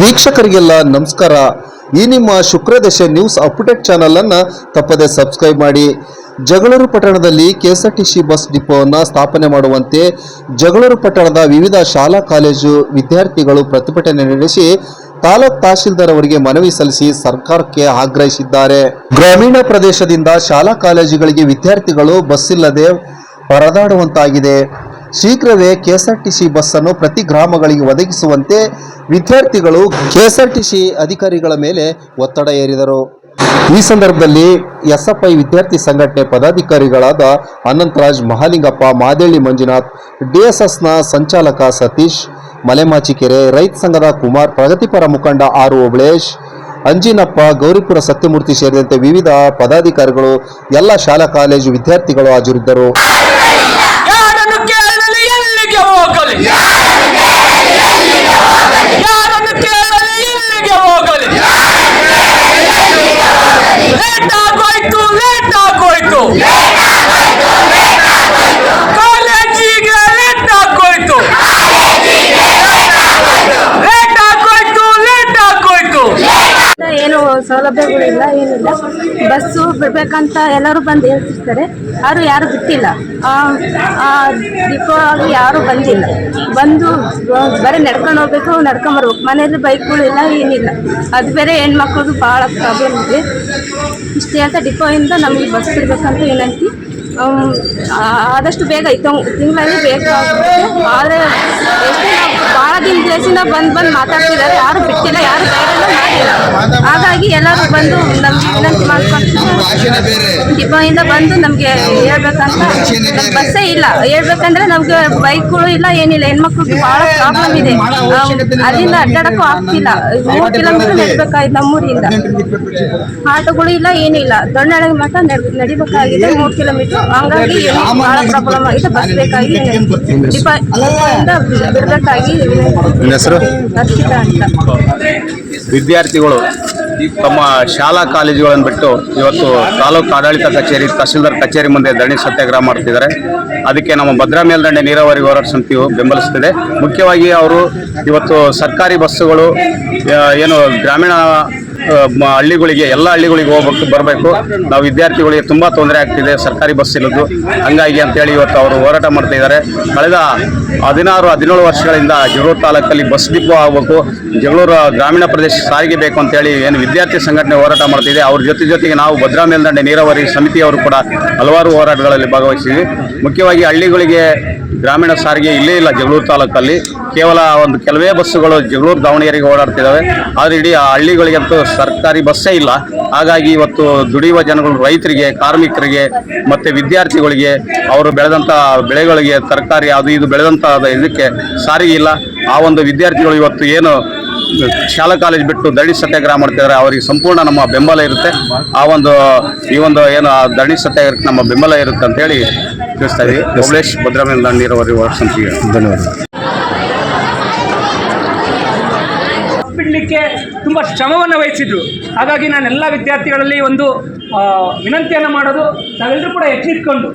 ವೀಕ್ಷಕರಿಗೆಲ್ಲ ನಮಸ್ಕಾರ. ಈ ನಿಮ್ಮ ಶುಕ್ರದಶೆ ನ್ಯೂಸ್ ಅಪ್ಡೇಟ್ ಚಾನಲ್ ಅನ್ನ ತಪ್ಪದೆ ಸಬ್ಸ್ಕ್ರೈಬ್ ಮಾಡಿ. ಜಗಳೂರು ಪಟ್ಟಣದಲ್ಲಿ ಕೆಎಸ್ಆರ್ಟಿಸಿ ಬಸ್ ಡಿಪೋವನ್ನು ಸ್ಥಾಪನೆ ಮಾಡುವಂತೆ ಜಗಳೂರು ಪಟ್ಟಣದ ವಿವಿಧ ಶಾಲಾ, ಕಾಲೇಜು ವಿದ್ಯಾರ್ಥಿಗಳು ಪ್ರತಿಭಟನೆ ನಡೆಸಿ ತಾಲೂಕ್ ತಹಶೀಲ್ದಾರ್ ಅವರಿಗೆ ಮನವಿ ಸಲ್ಲಿಸಿ ಸರ್ಕಾರಕ್ಕೆ ಆಗ್ರಹಿಸಿದ್ದಾರೆ. ಗ್ರಾಮೀಣ ಪ್ರದೇಶದಿಂದ ಶಾಲಾ, ಕಾಲೇಜುಗಳಿಗೆ ವಿದ್ಯಾರ್ಥಿಗಳು ಬಸ್ ಇಲ್ಲದೆ ಪರದಾಡುವಂತಾಗಿದೆ. ಶೀಘ್ರವೇ ಕೆಎಸ್ಆರ್ಟಿಸಿ ಬಸ್ಸನ್ನು ಪ್ರತಿ ಗ್ರಾಮಗಳಿಗೆ ಒದಗಿಸುವಂತೆ ವಿದ್ಯಾರ್ಥಿಗಳು ಕೆಎಸ್ಆರ್ಟಿಸಿ ಅಧಿಕಾರಿಗಳ ಮೇಲೆ ಒತ್ತಡ ಏರಿದರು ಈ ಸಂದರ್ಭದಲ್ಲಿ ಎಸ್ಎಫ್ಐ ವಿದ್ಯಾರ್ಥಿ ಸಂಘಟನೆ ಪದಾಧಿಕಾರಿಗಳಾದ ಅನಂತರಾಜ್, ಮಹಾಲಿಂಗಪ್ಪ, ಮಾದೇಳಿ ಮಂಜುನಾಥ್, ಡಿಎಸ್ಎಸ್ನ ಸಂಚಾಲಕ ಸತೀಶ್, ಮಲೆಮಾಚಿಕೆರೆ ರೈತ ಸಂಘದ ಕುಮಾರ್, ಪ್ರಗತಿಪರ ಮುಖಂಡ ಆರ್ ಓಬಳೇಶ್ ಅಂಜಿನಪ್ಪ, ಗೌರಿಪುರ ಸತ್ಯಮೂರ್ತಿ ಸೇರಿದಂತೆ ವಿವಿಧ ಪದಾಧಿಕಾರಿಗಳು, ಎಲ್ಲ ಶಾಲಾ, ಕಾಲೇಜು ವಿದ್ಯಾರ್ಥಿಗಳು ಹಾಜರಿದ್ದರು. Yeah. ಸೌಲಭ್ಯಗಳಿಲ್ಲ, ಏನಿಲ್ಲ. ಬಸ್ಸು ಬಿಡ್ಬೇಕಂತ ಎಲ್ಲರೂ ಬಂದು ಹೇಳ್ತಿರ್ತಾರೆ ಆದರೂ ಯಾರು ಬಿಟ್ಟಿಲ್ಲ. ಡಿಪೋ ಆಗಿ ಯಾರೂ ಬಂದಿಲ್ಲ. ಬಂದು ಬರೀ ನಡ್ಕೊಂಡು ಹೋಗ್ಬೇಕು ನಡ್ಕೊಂಬರ್ಬೇಕು ಮನೆಯಲ್ಲಿ ಬೈಕ್ಗಳು ಇಲ್ಲ, ಏನಿಲ್ಲ. ಅದು ಬೇರೆ ಹೆಣ್ಮಕ್ಳದ್ದು ಭಾಳ ಪ್ರಾಬ್ಲಮ್ ಇದೆ. ಇಷ್ಟೇ ಅಂತ ಡಿಪೋಯಿಂದ ನಮಗೆ ಬಸ್ ಬಿಡ್ಬೇಕಂತ ವಿನಂತಿ. ಆದಷ್ಟು ಬೇಗ ತಿಂಗಳಲ್ಲಿ ಬೇಕಾಗುತ್ತೆ. ಆದರೆ ಎಷ್ಟೇ ಭಾಳ ದಿನ ಪ್ಲೇಸಿಂದ ಬಂದು ಬಂದು ಮಾತಾಡ್ತಿದ್ದಾರೆ, ಯಾರು ಬಿಟ್ಟಿಲ್ಲ, ಯಾರು ಹಾಗಾಗಿ ಎಲ್ಲರೂ ಬಂದು ನಮಗೆ ವಿನಂತಿ ಮಾಡ್ಕೊಂಡು ಡಿಪೋಯಿಂದ ಬಂದು ನಮಗೆ ಹೇಳ್ಬೇಕಂತ ಬಸ್ಸೇ ಇಲ್ಲ. ಹೇಳ್ಬೇಕಂದ್ರೆ ನಮಗೆ ಬೈಕ್ಗಳು ಇಲ್ಲ, ಏನಿಲ್ಲ. ಹೆಣ್ಮಕ್ಳಿಗೆ ಭಾಳ ಪ್ರಾಬ್ಲಮ್ ಇದೆ. ಅಲ್ಲಿಂದ ಅಡ್ಡಾಡಕ್ಕೂ ಆಗ್ತಿಲ್ಲ. ಮೂರು ಕಿಲೋಮೀಟರ್ ನಡಿಬೇಕಾಯ್ತು ನಮ್ಮೂರಿಂದ. ಆಟೋಗಳು ಇಲ್ಲ, ಏನಿಲ್ಲ. ದೊಣ್ಣೆ ಮಾತ್ರ ನಡ್- ನಡಿಬೇಕಾಗಿದೆ ಮೂರು ಕಿಲೋಮೀಟರ್. ಹಂಗಾಗಿ ಬಹಳ ಪ್ರಾಬ್ಲಮ್ ಆಗಿದೆ ಬಸ್ ಬೇಕಾಗಿ ಡಿಪೋ ಡಿಪೋಯಿಂದ ಬಿಡಬೇಕಾಗಿ ಹೆಸರು? ರಕ್ಷಿತಾ ಅಂತ. ವಿದ್ಯಾರ್ಥಿಗಳು ತಮ್ಮ ಶಾಲಾ ಕಾಲೇಜುಗಳನ್ನು ಬಿಟ್ಟು ಇವತ್ತು ತಾಲೂಕು ಆಡಳಿತ ಕಚೇರಿ ತಹಸೀಲ್ದಾರ್ ಕಚೇರಿ ಮುಂದೆ ಧರಣಿ ಸತ್ಯಾಗ್ರಹ ಮಾಡ್ತಿದ್ದಾರೆ. ಅದಕ್ಕೆ ನಮ್ಮ ಭದ್ರಾ ಮೇಲ್ದಂಡೆ ನೀರಾವರಿ ಹೋರಾಟ ಸಮಿತಿಯು ಬೆಂಬಲಿಸುತ್ತಿದೆ. ಮುಖ್ಯವಾಗಿ ಅವರು ಇವತ್ತು ಸರ್ಕಾರಿ ಬಸ್ಸುಗಳು ಏನು ಗ್ರಾಮೀಣ ಹಳ್ಳಿಗಳಿಗೆ, ಎಲ್ಲ ಹಳ್ಳಿಗಳಿಗೆ ಹೋಗ್ಬೇಕು, ಬರಬೇಕು. ನಾವು ವಿದ್ಯಾರ್ಥಿಗಳಿಗೆ ತುಂಬ ತೊಂದರೆ ಆಗ್ತಿದೆ, ಸರ್ಕಾರಿ ಬಸ್ ಇಲ್ಲದ್ದು ಹಂಗಾಗಿ ಅಂತೇಳಿ ಇವತ್ತು ಅವರು ಹೋರಾಟ ಮಾಡ್ತಾ ಇದ್ದಾರೆ. ಕಳೆದ ಹದಿನಾರು, ಹದಿನೇಳು ವರ್ಷಗಳಿಂದ ಜಗಳೂರು ತಾಲೂಕಲ್ಲಿ ಬಸ್ ಡಿಪೋ ಆಗಬೇಕು. ಜಗಳೂರು ಗ್ರಾಮೀಣ ಪ್ರದೇಶ ಸಾರಿಗೆ ಬೇಕು ಅಂತೇಳಿ ಏನು ವಿದ್ಯಾರ್ಥಿ ಸಂಘಟನೆ ಹೋರಾಟ ಮಾಡ್ತಿದೆ ಅವ್ರ ಜೊತೆ ಜೊತೆಗೆ ನಾವು ಭದ್ರಾ ಮೇಲ್ದಂಡೆ ನೀರಾವರಿ ಸಮಿತಿಯವರು ಕೂಡ ಹಲವಾರು ಹೋರಾಟಗಳಲ್ಲಿ ಭಾಗವಹಿಸಿದ್ವಿ. ಮುಖ್ಯವಾಗಿ ಹಳ್ಳಿಗಳಿಗೆ ಗ್ರಾಮೀಣ ಸಾರಿಗೆ ಇಲ್ಲೇ ಇಲ್ಲ ಜಗಳೂರು ತಾಲೂಕಲ್ಲಿ. ಕೇವಲ ಒಂದು ಕೆಲವೇ ಬಸ್ಸುಗಳು ಜಗಳೂರು ದಾವಣಗೆರೆಗೆ ಓಡಾಡ್ತಿದ್ದಾವೆ. ಆದರೆ ಇಡೀ ಆ ಹಳ್ಳಿಗಳಿಗಂತೂ ಸರ್ಕಾರಿ ಬಸ್ಸೇ ಇಲ್ಲ. ಹಾಗಾಗಿ ಇವತ್ತು ದುಡಿಯುವ ಜನಗಳು ರೈತರಿಗೆ ಕಾರ್ಮಿಕರಿಗೆ ಮತ್ತು ವಿದ್ಯಾರ್ಥಿಗಳಿಗೆ ಅವರು ಬೆಳೆದಂಥ ಬೆಳೆಗಳಿಗೆ ತರಕಾರಿ ಅದು ಇದು ಬೆಳೆದಂಥ ಇದಕ್ಕೆ ಸಾರಿಗೆ ಇಲ್ಲ. ಆ ಒಂದು ವಿದ್ಯಾರ್ಥಿಗಳು ಇವತ್ತು ಏನು ಶಾಲಾ ಕಾಲೇಜ್ ಬಿಟ್ಟು ಧರಣಿ ಸತ್ಯಾಗ್ರಹ ಮಾಡ್ತಿದ್ದಾರೆ ಅವರಿಗೆ ಸಂಪೂರ್ಣ ನಮ್ಮ ಬೆಂಬಲ ಇರುತ್ತೆ. ಆ ಒಂದು ಈ ಒಂದು ಏನು ಆ ಧರಣಿ ಸತ್ಯಾಗ್ರಹಕ್ಕೆ ನಮ್ಮ ಬೆಂಬಲ ಇರುತ್ತೆ ಅಂತೇಳಿ ತಿಳಿಸ್ತಾ ಇದ್ದೀವಿ ಭದ್ರಮೇಲೆ ನೀರಾವರಿ ವರ್ಷ ಸಮಿತಿಗೆ ಧನ್ಯವಾದ ಬಿಡಲಿಕ್ಕೆ ತುಂಬ ಶ್ರಮವನ್ನು ವಹಿಸಿದ್ರು. ಹಾಗಾಗಿ ನಾನು ಎಲ್ಲ ವಿದ್ಯಾರ್ಥಿಗಳಲ್ಲಿ ಒಂದು ವಿನಂತಿಯನ್ನು ಮಾಡೋದು ನಾವೆಲ್ಲರೂ ಕೂಡ ಎಚ್ಚರಿಕೊಂಡು